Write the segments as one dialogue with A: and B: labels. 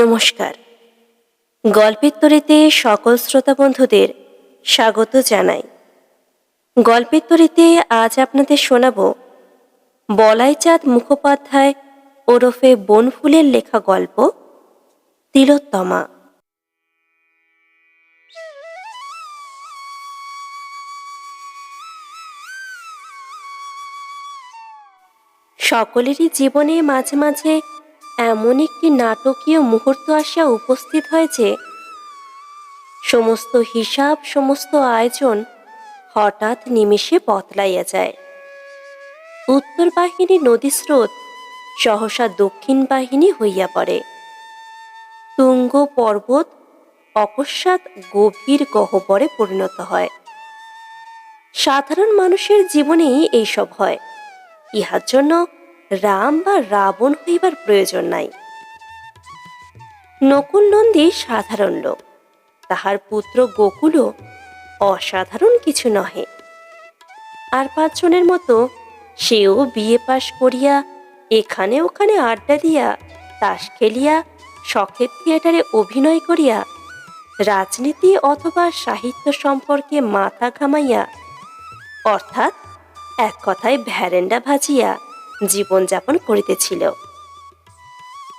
A: নমস্কার। গল্পের তরিতে সকল শ্রোতা বন্ধুদের স্বাগত জানাই। গল্পের তরিতে আজ আপনাদের শোনাব বলাইচাঁদ মুখোপাধ্যায় ওরফে বনফুলের লেখা গল্প, তিলোত্তমা। সকলেরই জীবনে মাঝে মাঝে এমন একটি নাটকীয় মুহূর্ত আসিয়া উপস্থিত হয়েছে। সমস্ত হিসাব, সমস্ত আয়োজন হঠাৎ নিমেষে বদলাইয়া যায়। উত্তর বাহিনী নদী স্রোত সহসা দক্ষিণ বাহিনী হইয়া পড়ে। তুঙ্গ পর্বত অকস্মাৎ গভীর গহ্বরে পরিণত হয়। সাধারণ মানুষের জীবনেই এইসব হয়। ইহার জন্য রাম বা রাবণ হইবার প্রয়োজন নাই। নকুল নন্দী সাধারণ লোক। তাহার পুত্র গোকুলও অসাধারণ কিছু নহে। আর পাঁচজনের মতো সেও বিয়ে পাশ করিয়া এখানে ওখানে আড্ডা দিয়া, তাস খেলিয়া, শখের থিয়েটারে অভিনয় করিয়া, রাজনীতি অথবা সাহিত্য সম্পর্কে মাথা ঘামাইয়া, অর্থাৎ এক কথায় ভ্যারেন্ডা ভাজিয়া জীবনযাপন করিতেছিল।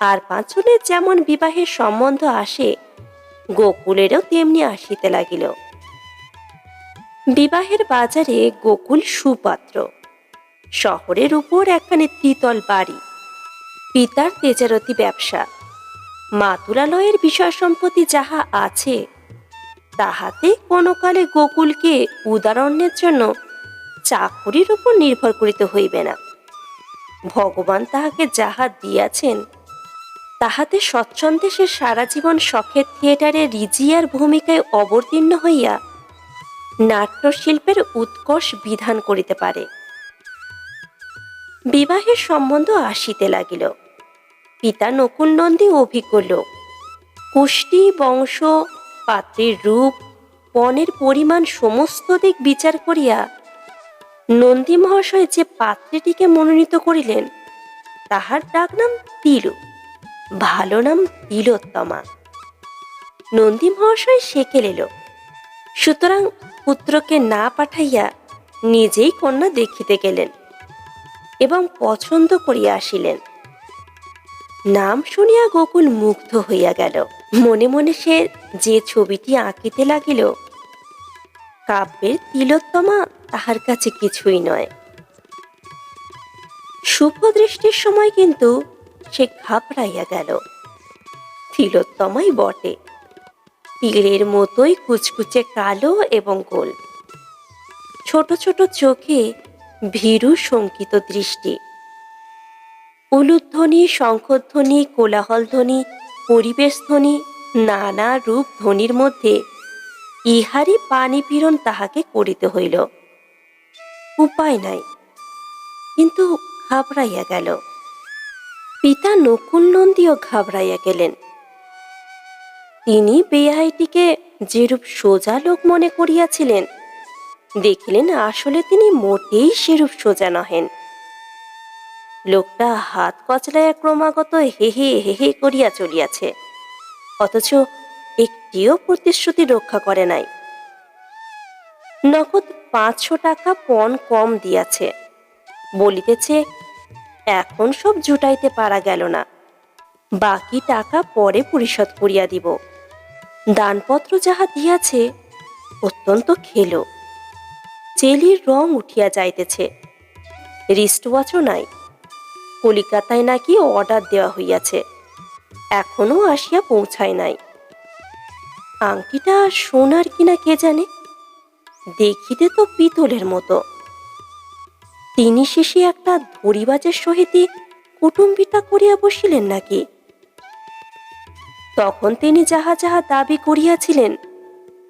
A: আর পাঁচজনের যেমন বিবাহের সম্বন্ধ আসে, গোকুলেরও তেমনি আসিতে লাগিল। বিবাহের বাজারে গোকুল সুপাত্র। শহরের উপর একখানে দ্বিতল বাড়ি। পিতার তেজারতি ব্যবসা। মাতুলালয়ের বিষয় সম্পত্তি যাহা আছে, তাহাতে কোনো কালে গোকুলকে উদাহরণের জন্য চাকুরির উপর নির্ভর করিতে হইবে না। ভগবান তাহাকে যাহা দিয়াছেন, তাহাতে স্বচ্ছন্দে সে সারা জীবন শখের থিয়েটারে রিজিয়ার ভূমিকায় অবতীর্ণ হইয়া নাট্যশিল্পের উৎকর্ষ বিধান করিতে পারে। বিবাহের সম্বন্ধ আসিতে লাগিল। পিতা নকুল নন্দী অভিজ্ঞ লোক কুষ্টি, বংশ, পাত্রীর রূপ পণের পরিমাণ সমস্ত দিক বিচার করিয়া নন্দী মহাশয় যে পাত্রীটিকে মনোনীত করিলেন, তাহার ডাক নাম তিলু, ভালো নাম তিলোত্তমা। নন্দী মহাশয় সেকেল এলো। সুতরাং পুত্রকে না পাঠাইয়া নিজেই কন্যা দেখিতে গেলেন এবং পছন্দ করিয়া আসিলেন। নাম শুনিয়া গোকুল মুগ্ধ হইয়া গেল। মনে মনে সে যে ছবিটি আঁকিতে লাগিল, কাব্যের তিলোত্তমা তাহার কাছে কিছুই নয়। শুভ দৃষ্টির সময় কিন্তু সে ঘাবড়াইয়া গেল। তিলোত্তমাই বটে। তিলের মতোই কুচকুচে কালো এবং গোল। ছোট ছোট চোখে ভীরু শঙ্কিত দৃষ্টি। উলুধ্বনি, শঙ্খধ্বনি, কোলাহলধ্বনি, পরিবেশধ্বনি, নানা রূপ ধ্বনির মধ্যে ইহারই পানি পীড়ন তাহাকে করিতে হইল। উপায় নাই। কিন্তু ঘাবড়াইয়া গেল। পিতা নকুল নন্দীও ঘাবড়াইয়া গেলেন। তিনি বেআইটিকে যেরূপ সোজা লোক মনে করিয়াছিলেন, দেখিলেন আসলে তিনি মোটেই সেরূপ সোজা নহেন। লোকটা হাত কচলাইয়া ক্রমাগত হেহে হেহে করিয়া চলিয়াছে, অথচ একটিও প্রতিশ্রুতি রক্ষা করে নাই। নগদ পাঁচশো টাকা পণ কম দিয়াছে। বলিতেছে, এখন সব জুটাইতে পারা গেল না। বাকি টাকা পরে পরিশোধ করিয়া দিব। দানপত্র যাহা দিয়াছে, অত্যন্ত খেলো। চেলির রং উঠিয়া যাইতেছে। রিস্টওয়াচও নাই। কলিকাতায় নাকি অর্ডার দেওয়া হইয়াছে। এখনও আসিয়া পৌঁছায় নাই। আংটিটা সোনার কিনা কে জানে? দেখিতে তো পিতলের মতো। তিনি শেষে একটা ধরিবাজের সহিতই কুটুম্বিতা করিয়া বসিলেন নাকি? তখন তিনি যাহা যাহা দাবি করিয়াছিলেন,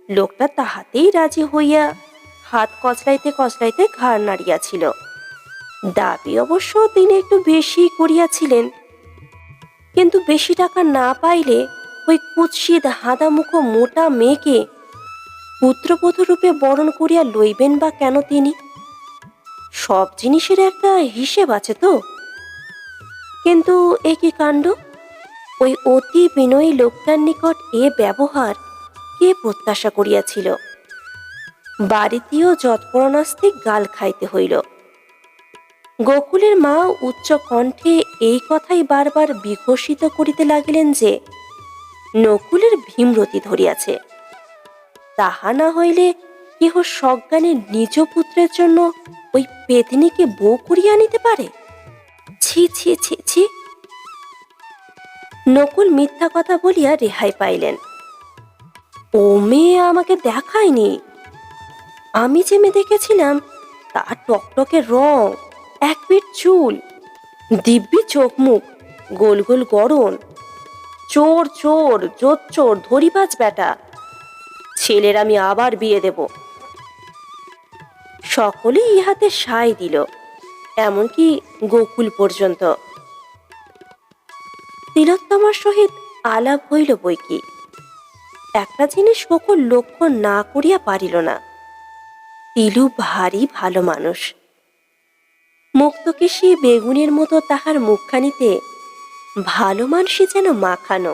A: লোকটা তাহাতেই রাজি হইয়া হাত কচলাইতে কচলাইতে ঘাড় নাড়িয়াছিল। দাবি অবশ্য তিনি একটু বেশি করিয়াছিলেন, কিন্তু বেশি টাকা না পাইলে ওই কুৎসিত হাদামুখো মোটা মেয়েকে পুত্রবধূ রূপে বরণ করিয়া লইবেন বা কেন তিনি? সব জিনিসের একটা হিসেব আছে তো। কিন্তু এ কি কাণ্ড? ওই অতি বিনয়ী লোকটার নিকট এ ব্যবহার কে প্রত্যাশা করিয়াছিল? বাড়িতেও যৎপরণাস্তিক গাল খাইতে হইল। গোকুলের মা উচ্চ কণ্ঠে এই কথাই বারবার বিঘোষিত করিতে লাগিলেন যে, নকুলের ভীমরতি ধরিয়াছে। তাহা না হইলে কেহ সজ্ঞানে নিজ পুত্রের জন্য ওই পেতনিকে বউ করিয়া নিতে পারে? ছি ছি ছি ছি। নকুল মিথ্যা কথা বলিয়া রেহাই পাইলেন। ও মেয়ে আমাকে দেখায়নি। আমি যে মেয়ে দেখেছিলাম তার টকটকে রং, এক পিঠ চুল, দিব্যি চোখ মুখ গোল গোল গড়ন। চোর চোর চোর, ধরিবাজ বেটা ছেলের আমি আবার বিয়ে দেব। সকলেই ইহাতে সায় দিল, এমনকি গোকুল পর্যন্ত। তিলোত্তমার সহিত আলাপ হইল বইকি একটা জিনিস গোকুল লক্ষ্য না করিয়া পারিল না। তিলু ভারী ভালো মানুষ। মুক্তকেশী বেগুনের মতো তাহার মুখখানিতে ভালো মানুষই যেন মাখানো,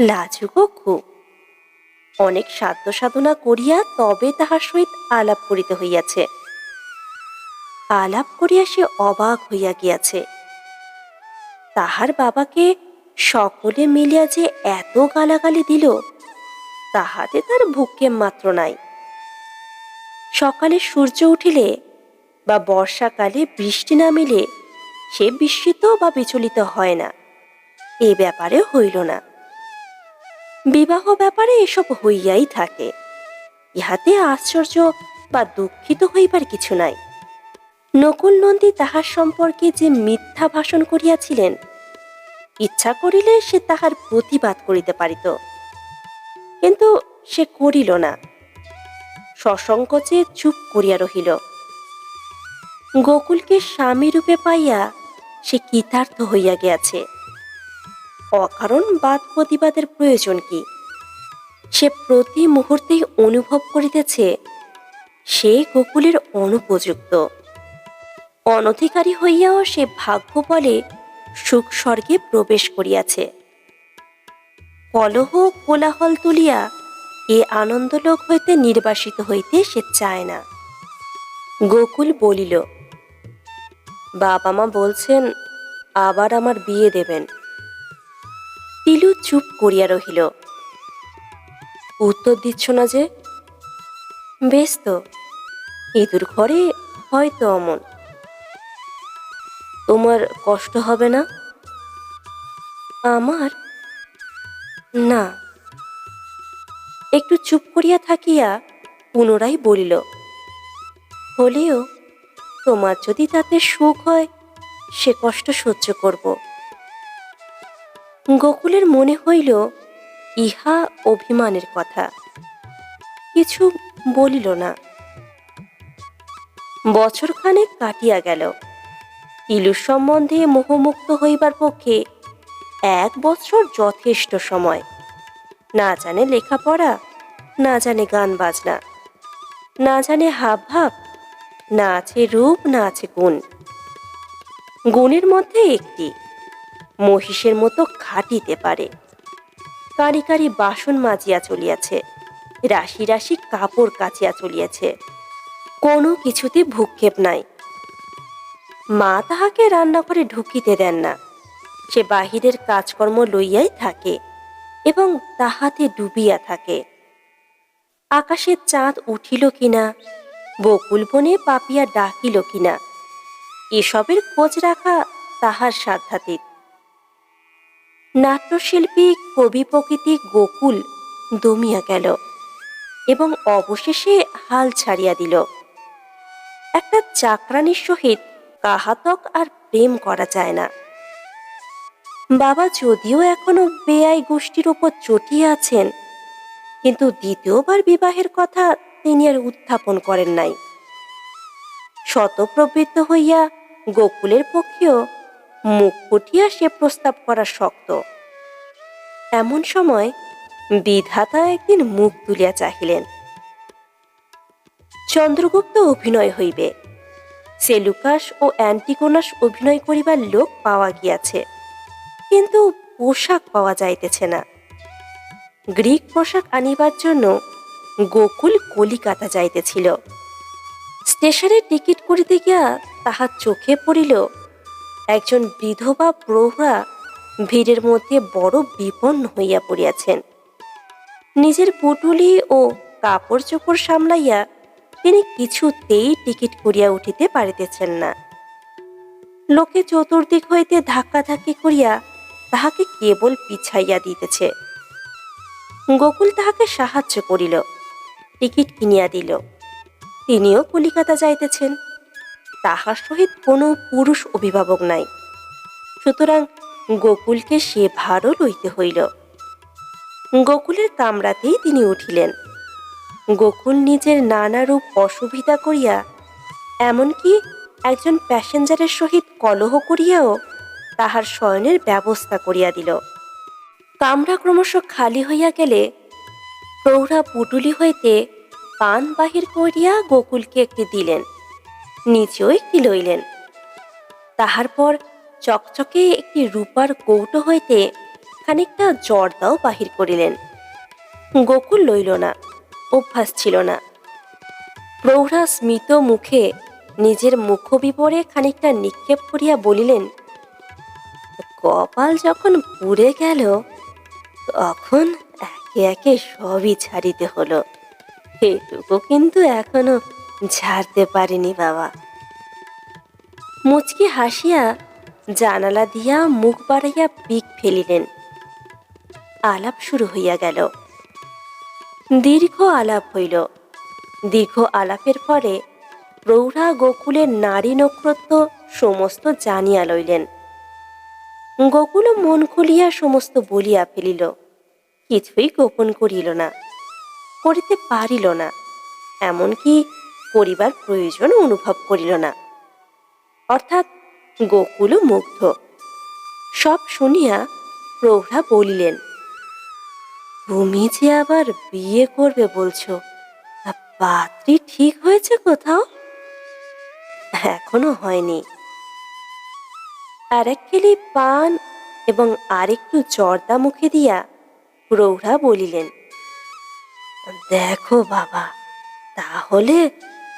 A: লাজুকও খুব। অনেক সাধ্য সাধনা করিয়া তবে তাহার সহিত আলাপ করিতে হইয়াছে। আলাপ করিয়া সে অবাক হইয়া গিয়াছে। তাহার বাবাকে সকলে মিলিয়া যে এত গালাগালি দিল, তাহাতে তার ভূক্ষেপ মাত্র নাই। সকালে সূর্য উঠিলে বা বর্ষাকালে বৃষ্টি নামিলে সে বিস্মিত বা বিচলিত হয় না। এ ব্যাপারে হইল না। বিবাহ ব্যাপারে এসব হইয়াই থাকে। ইহাতে আশ্চর্য বা দুঃখিত হইবার কিছু নাই। নকুল নন্দী তাহার সম্পর্কে যে মিথ্যা ভাষণ করিয়াছিলেন, ইচ্ছা করিলে সে তাহার প্রতিবাদ করিতে পারিত। কিন্তু সে করিল না। সসংকোচে চুপ করিয়া রহিল। গোকুলকে স্বামী রূপে পাইয়া সে কৃতার্থ হইয়া গিয়াছে। অকারণ বাদ প্রতিবাদের প্রয়োজন কি? সে প্রতি মুহূর্তেই অনুভব করিতেছে, সে গোকুলের অনুপযুক্ত। অনধিকারী হইয়াও সে ভাগ্য বলে সুখ স্বর্গে প্রবেশ করিয়াছে। কলহ কোলাহল তুলিয়া এ আনন্দলোক হইতে নির্বাসিত হইতে সে চায় না। গোকুল বলিল, বাবা মা বলছেন, আবার আমার বিয়ে দেবেন। তিলু চুপ করিয়া রহিল। উত্তর দিচ্ছ না যে? বেশ তো, ইঁদুর ঘরে হয়তো অমন। তোমার কষ্ট হবে না? আমার? না। একটু চুপ করিয়া থাকিয়া পুনরায় বলিল, হলেও তোমার যদি তাতে সুখ হয়, সে কষ্ট সহ্য করব। গোকুলের মনে হইল ইহা অভিমানের কথা। কিছু বলিল না। বছরখানেক কাটিয়া গেল। ইলুর সম্বন্ধে মোহমুক্ত হইবার পক্ষে এক বছর যথেষ্ট সময়। না জানে লেখাপড়া, না জানে গান বাজনা, না জানে হাব ভাব না আছে রূপ, না আছে গুণ। গুণের মধ্যে একটি। মহিষের মতো খাটিতে পারে। কারি কারি বাসন মাজিয়া চলিয়াছে, রাশি রাশি কাপড় কাচিয়া চলিয়াছে। কোনো কিছুতে ভূক্ষেপ নাই। মা তাহাকে রান্নাঘরে ঢুকিতে দেন না। সে বাহিরের কাজকর্ম লইয়াই থাকে এবং তাহাতে ডুবিয়া থাকে। আকাশের চাঁদ উঠিল কিনা, বকুল বনে পাপিয়া ডাকিল কিনা, এসবের খোঁজ রাখা তাহার সাধ্যাতীত। নাট্যশিল্পী কবি প্রকৃতি গোকুল দমিয়া গেল এবং অবশেষে হাল ছাড়িয়া দিল। একটা চাকরানির সহিত কাহাতক আর প্রেম করা যায় না। বাবা যদিও এখনও বেআই গোষ্ঠীর ওপর চটিয়ে আছেন, কিন্তু দ্বিতীয়বার বিবাহের কথা তিনি আর উত্থাপন করেন নাই। শতপ্রবৃত্ত হইয়া গোকুলের পক্ষেও মুখ ফুটিয়া সে প্রস্তাব করা শক্ত। এমন সময় বিধাতা একদিন মুখ তুলিয়া চাহিলেন। চন্দ্রগুপ্ত অভিনয় হইবে। সেলুকাস ও অ্যান্টিগোনাস অভিনয় করিবার লোক পাওয়া গিয়াছে, কিন্তু পোশাক পাওয়া যাইতেছে না। গ্রিক পোশাক আনিবার জন্য গোকুল কলিকাতা যাইতেছিল। স্টেশনের টিকিট করিতে গিয়া তাহার চোখে পড়িল একজন বিধবা প্রৌঢ়া ভিড়ের মধ্যে বড় বিপন্ন হইয়া পড়িয়াছেন। নিজের পুটুলি ও কাপড় চোপড় সামলাইয়া তিনি কিছুতেই টিকিট করিয়া উঠিতে পারিতেছেন না। লোকে চতুর্দিক হইতে ধাক্কাধাক্কি করিয়া তাহাকে কেবল পিছাইয়া দিতেছে। গোকুল তাহাকে সাহায্য করিল, টিকিট কিনিয়া দিল। তিনিও কলিকাতা যাইতেছেন। তাহার সহিত কোনো পুরুষ অভিভাবক নাই। সুতরাং গোকুলকে সে ভারও লইতে হইল। গোকুলের কামরাতেই তিনি উঠিলেন। গোকুল নিজের নানা রূপ অসুবিধা করিয়া, এমনকি একজন প্যাসেঞ্জারের সহিত কলহ করিয়াও তাহার শয়নের ব্যবস্থা করিয়া দিল। কামরা ক্রমশ খালি হইয়া গেলে প্রৌঢ়া পুটুলি হইতে পান বাহির করিয়া গোকুলকে একটি দিলেন। নিজেও একটি লইলেন। তাহার পর চকচকে একটি রূপার কৌটো হইতে খানিকটা জর্দাও বাহির করিলেন। গোকুল লইল না, অভ্যাস ছিল না। প্রৌঢ়া স্মিত মুখে নিজের মুখ বিপরে খানিকটা নিক্ষেপ করিয়া বলিলেন, কপাল যখন পুড়ে গেল, তখন একে একে সবই ছাড়িতে হলো। এটুকু কিন্তু এখনও ঝাড়তে পারিনি বাবা। মুচকি হাসিয়া জানালা দিয়া মুখ বাড়াইয়া পিক ফেলিলেন। আলাপ শুরু হইয়া গেল। দীর্ঘ আলাপ হইল। দীর্ঘ আলাপের পরে প্রৌঢ়া গোকুলের নারী নক্ষত্র সমস্ত জানিয়া লইলেন। গোকুল মন খুলিয়া সমস্ত বলিয়া ফেলিল, কিছুই গোপন করিল না, করিতে পারিল না। এমনকি করিবার প্রয়োজন অনুভব করিল না। অর্থাৎ গোকুল মুগ্ধ। সব শুনিয়া প্রৌঢ়া বলিলেন, তুমি যে আবার বিয়ে করবে বলছো পাত্রী ঠিক হয়েছে কোথাও? এখনও হয়নি। আর এক কেলি পান এবং আরেকটু জর্দা মুখে দিয়া প্রৌঢ়া বলিলেন, দেখো বাবা, তাহলে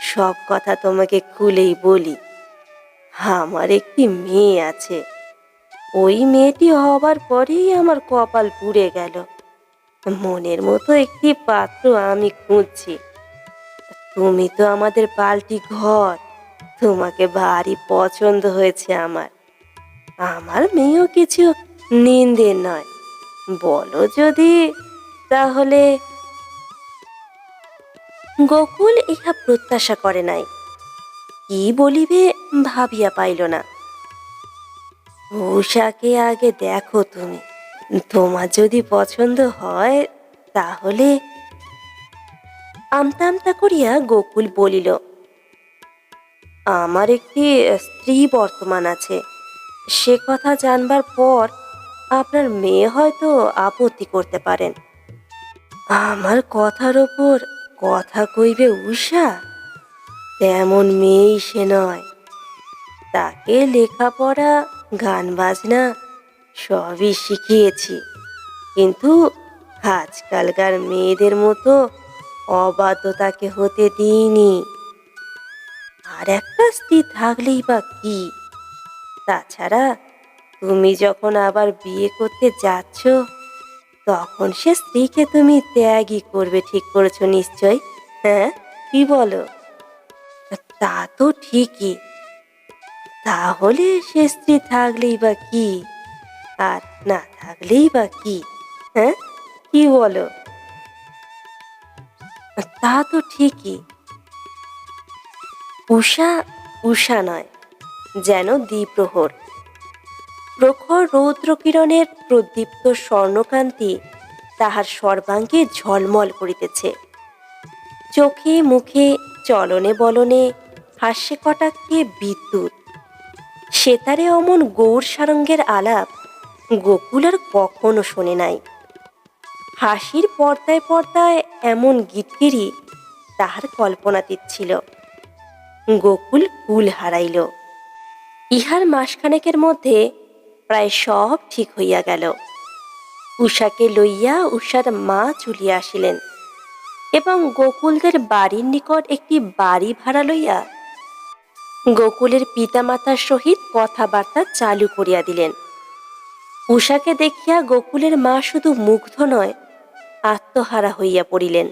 A: সব কথা তোমাকে খুলেই বলি। আমার একটি মেয়ে আছে। ওই মেয়েটি হবার পরেই আমার কপাল পুড়ে গেল। মনের মতো একটি পাত্র আমি খুঁজছি। তুমি তো আমাদের পাল্টি ঘর। তোমাকে ভারী পছন্দ হয়েছে আমার। আমার মেয়েও কিছু নিন্দে নয়। বলো যদি, তাহলে গোকুল ইহা প্রত্যাশা করে নাই। কি বলিবে ভাবিয়া পাইল না। উষাকে আগে দেখো তুমি, তোমার যদি পছন্দ হয় তাহলে। আমতা আমতা করিয়া গোকুল বলিল, আমার একটি স্ত্রী বর্তমান আছে, সে কথা জানবার পর আপনার মেয়ে হয়তো আপত্তি করতে পারেন। আমার কথার ওপর কথা কইবে উষা তেমন মেয়েই সে নয়। তাকে লেখাপড়া, গান বাজনা সবই শিখিয়েছি। কিন্তু আজকালকার মেয়েদের মতো অবাধ্য তাকে হতে দিইনি। আর একটা স্ত্রী থাকলেই বা কি? তাছাড়া তুমি যখন আবার বিয়ে করতে যাচ্ছ তখন সে স্ত্রীকে তুমি ত্যাগই করবে, ঠিক করেছ নিশ্চয় হ্যাঁ? কি বলো? তা তো ঠিকই। তাহলে সে স্ত্রী থাকলেই বা কি? আর না থাকলেই বা কি? হ্যাঁ? কি বলো? তা তো ঠিকই। উষা উষা নয়, যেন দ্বিপ্রহর। প্রখর রৌদ্রকিরণের প্রদীপ্ত স্বর্ণকান্তি তাহার সর্বাঙ্গে ঝলমল করিতেছে। চোখে মুখে চলনে বলনে হাস্যে কটাক্ষে বিদ্যুৎ। সেতারে অমন গৌর সারঙ্গের আলাপ গোকুল আর কখনো শোনে নাই। হাসির পর্দায় পর্দায় এমন গীতগিরি তাহার কল্পনাতীত ছিল গোকুল কুল হারাইল। ইহার মাসখানেকের মধ্যে প্রায় সব ঠিক হইয়া গেল। উষাকে লইয়া উষার মা চলিয়া আসিলেন এবং গোকুলদের বাড়ির নিকট একটি বাড়ি ভাড়া লইয়া গোকুলের পিতামাতার সহিত কথাবার্তা চালু করিয়া দিলেন। উষাকে দেখিয়া গোকুলের মা শুধু মুগ্ধ নয়, আত্মহারা হইয়া পড়িলেন।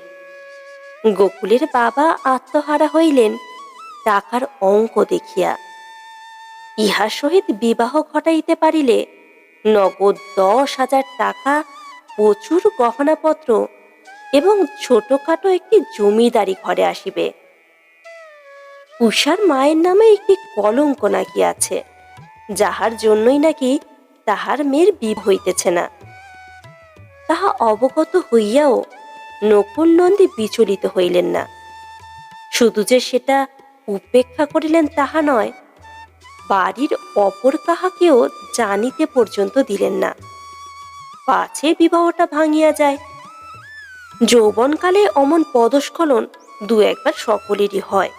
A: গোকুলের বাবা আত্মহারা হইলেন, টাকার অঙ্ক দেখিয়া। ইহার সহিত বিবাহ ঘটাইতে পারিলে নগদ দশ হাজার টাকা, প্রচুর গহনাপত্র এবং ছোটখাটো একটি জমিদারি ঘরে আসিবে। উষার মায়ের নামে একটি কলঙ্ক নাকি আছে, যাহার জন্যই নাকি তাহার মেয়ের বিবাহ হইতেছে না। তাহা অবগত হইয়াও নকুল নন্দী বিচলিত হইলেন না। শুধু যে সেটা উপেক্ষা করিলেন তাহা নয় বাড়ির অপর কাহাকেও জানিতে পর্যন্ত দিলেন না। পাছে বিবাহটা ভাঙিয়া যায়। যৌবনকালে অমন পদস্খলন দু একবার সকলেরই হয়।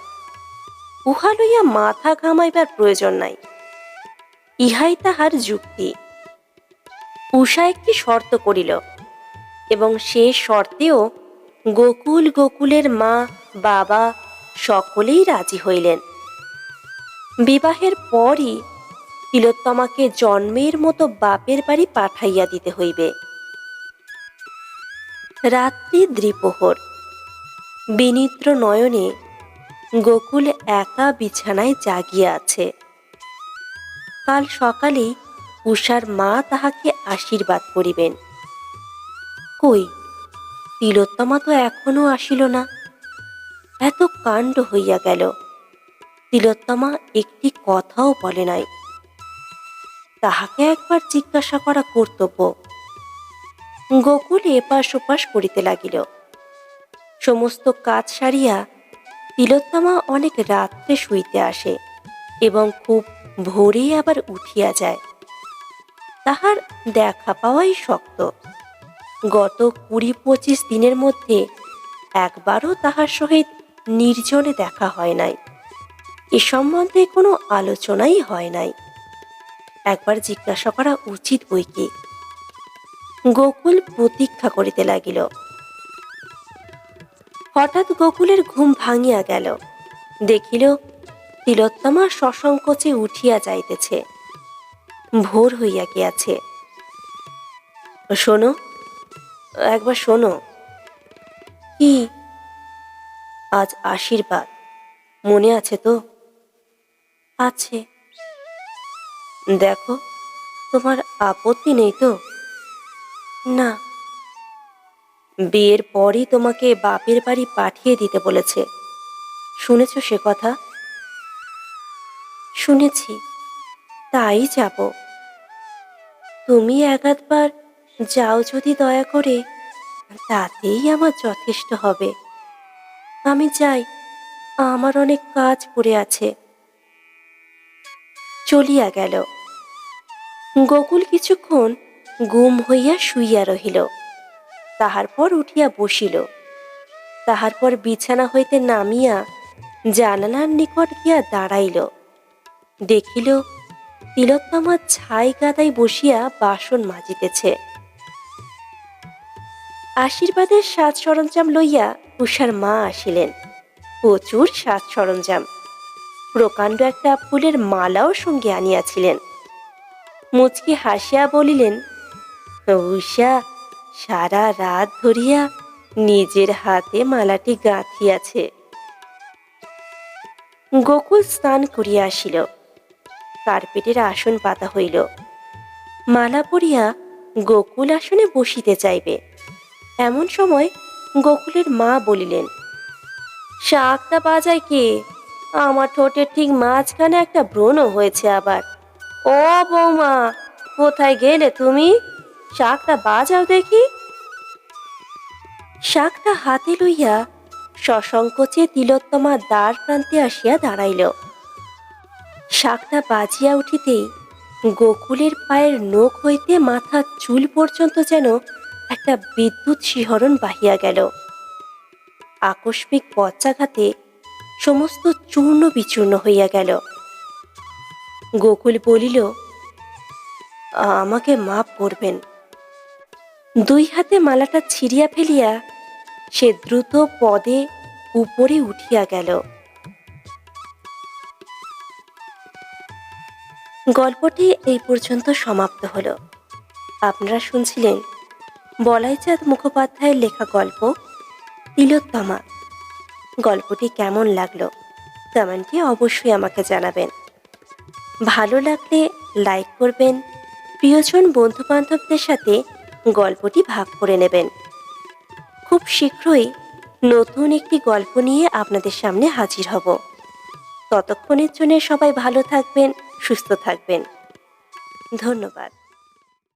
A: উহা লইয়া মাথা ঘামাইবার প্রয়োজন নাই। ইহাই তাহার যুক্তি। উষা একটি শর্ত করিল এবং সে শর্তেও গোকুল গোকুলের মা, বাবা সকলেই রাজি হইলেন। বিবাহের পরই তিলোত্তমাকে জন্মের মতো বাপের বাড়ি পাঠাইয়া দিতে হইবে। রাত্রি দ্বিপ্রহর। বিনিদ্র নয়নে গোকুল একা বিছানায় জাগিয়া আছে। কাল সকালেই উষার মা তাহাকে আশীর্বাদ করিবেন। কই, তিলোত্তমা তো এখনও আসিল না। এত কাণ্ড হইয়া গেল। তিলোত্তমা একটি কথাও বলে নাই। তাহাকে একবার জিজ্ঞাসা করা কর্তব্য। গোকুল এপাশ ওপাশ করিতে লাগিল। সমস্ত কাজ সারিয়া তিলোত্তমা অনেক রাত্রে শুইতে আসে এবং খুব ভোরে আবার উঠিয়া যায়। তাহার দেখা পাওয়াই শক্ত। গত কুড়ি পঁচিশ দিনের মধ্যে একবারও তাহার সহিত নির্জনে দেখা হয় নাই। এ সম্বন্ধে কোনো আলোচনাই হয় নাই। একবার জিজ্ঞাসা করা উচিত বই কি গোকুল প্রতীক্ষা করিতে লাগিল। হঠাৎ গোকুলের ঘুম ভাঙিয়া গেল। দেখিল তিলোত্তমা সসংকোচে উঠিয়া যাইতেছে। ভোর হইয়া গিয়াছে। শোনো, একবার শোনো। কি? আজ আশীর্বাদ। মনে আছে তো? আছে। দেখো, তোমার আপত্তি নেই তো? না। বিয়ের পরই তোমাকে বাপের বাড়ি পাঠিয়ে দিতে বলেছে। শুনেছ সে কথা? শুনেছি। তাই যাব। তুমি একাধবার যাও যদি দয়া করে, তাতেই আমার যথেষ্ট হবে। আমি যাই। আমার অনেক কাজ পড়ে আছে। চলিয়া গেল। গোকুল কিছুক্ষণ গুম হইয়া শুইয়া রহিল। তাহার পর উঠিয়া বসিল। তাহার পর বিছানা হইতে নামিয়া জানালার নিকট গিয়া দাঁড়াইল। দেখিল, তিলোত্তমা ছাই গাদায় বসিয়া বাসন মাজিতেছে। আশীর্বাদের সাজ সরঞ্জাম লইয়া উষার মা আসিলেন। প্রচুর সাজ সরঞ্জাম। প্রকাণ্ড একটা ফুলের মালাও সঙ্গে আনিয়াছিলেন। মুচকি হাসিয়া বলিলেন উষা সারা রাত ধরিয়া নিজের হাতে মালাটি গাঁথিয়াছে। গোকুল স্নান করিয়া আসিল। কার্পেটের আসন পাতা হইল। মালা পরিয়া গোকুল আসনে বসিতে চাইবে। এমন সময় গোকুলের মা বলিলেন, শাকটা বাজায় কে? আমার ঠোঁটের ঠিক মাঝখানে একটা ব্রণ হয়েছে আবার। ও বৌমা, কোথায় গেলে তুমি? শাকটা বাজাও দেখি। শাকটা হাতে লইয়া সসংকোচে তিলোত্তমা দ্বার প্রান্তে আসিয়া দাঁড়াইল। শাকটা বাজিয়া উঠিতেই গোকুলের পায়ের নখ হইতে মাথা চুল পর্যন্ত যেন একটা বিদ্যুৎ শিহরণ বাহিয়া গেল। আকস্মিক পশ্চাঘাতে সমস্ত চূর্ণ বিচূর্ণ হইয়া গেল। গোকুল বলিল, আমাকে মাপ করবেন। দুই হাতে মালাটা ছিঁড়িয়া ফেলিয়া সে দ্রুত পদে উপরে উঠিয়া গেল। গল্পটি এই পর্যন্ত সমাপ্ত হলো। আপনারা শুনছিলেন বলাইচাঁদ মুখোপাধ্যায়ের লেখা গল্প তিলোত্তমা। গল্পটি কেমন লাগল, কমেন্টে অবশ্যই আমাকে জানাবেন। ভালো লাগলে লাইক করবেন, প্রিয়জন বন্ধু বান্ধবদের সাথে গল্পটি ভাগ করে নেবেন। খুব শীঘ্রই নতুন একটি গল্প নিয়ে আপনাদের সামনে হাজির হব। ততক্ষণের জন্য সবাই ভালো থাকবেন, সুস্থ থাকবেন। ধন্যবাদ।